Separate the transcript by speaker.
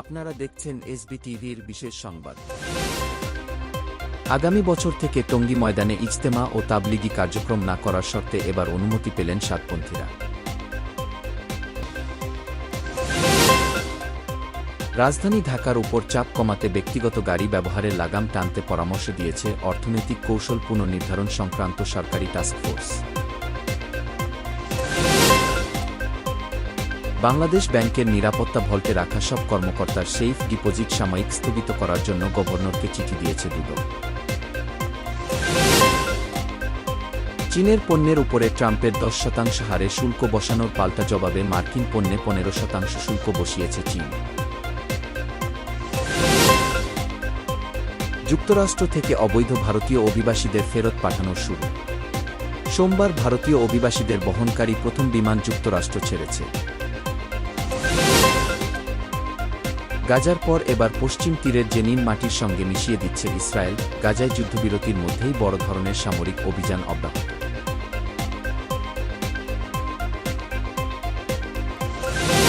Speaker 1: আপনারা দেখছেন এসবি টিভির বিশেষ সংবাদ। আগামী বছর থেকে টঙ্গী ময়দানে ইজতেমা ও তাবলিগি কার্যক্রম না করার শর্তে এবার অনুমতি পেলেন সাতপন্থীরা। রাজধানী ঢাকার উপর চাপ কমাতে ব্যক্তিগত গাড়ি ব্যবহারের লাগাম টানতে পরামর্শ দিয়েছে অর্থনৈতিক কৌশল পুনর্নির্ধারণ সংক্রান্ত সরকারি টাস্কফোর্স বাংলাদেশ ব্যাংকের নিরাপত্তা ভল্টে রাখা সব কর্মকর্তার সেইফ ডিপোজিট সাময়িক স্থগিত করার জন্য গভর্নরকে চিঠি দিয়েছে দুদক। চীনের পণ্যের উপরে ট্রাম্পের দশ শতাংশ হারে শুল্ক বসানোর পাল্টা জবাবে মার্কিন পণ্যে পনেরো শতাংশ শুল্ক বসিয়েছে চীন। যুক্তরাষ্ট্র থেকে অবৈধ ভারতীয় অভিবাসীদের ফেরত পাঠানোর শুরু। সোমবার ভারতীয় অভিবাসীদের বহনকারী প্রথম বিমান যুক্তরাষ্ট্র ছেড়েছে। গাজার পর এবার পশ্চিম তীরের জেনিন মাটির সঙ্গে মিশিয়ে দিচ্ছে ইসরায়েল। গাজায় যুদ্ধবিরতির মধ্যেই বড় ধরনের সামরিক অভিযান অব্যাহত।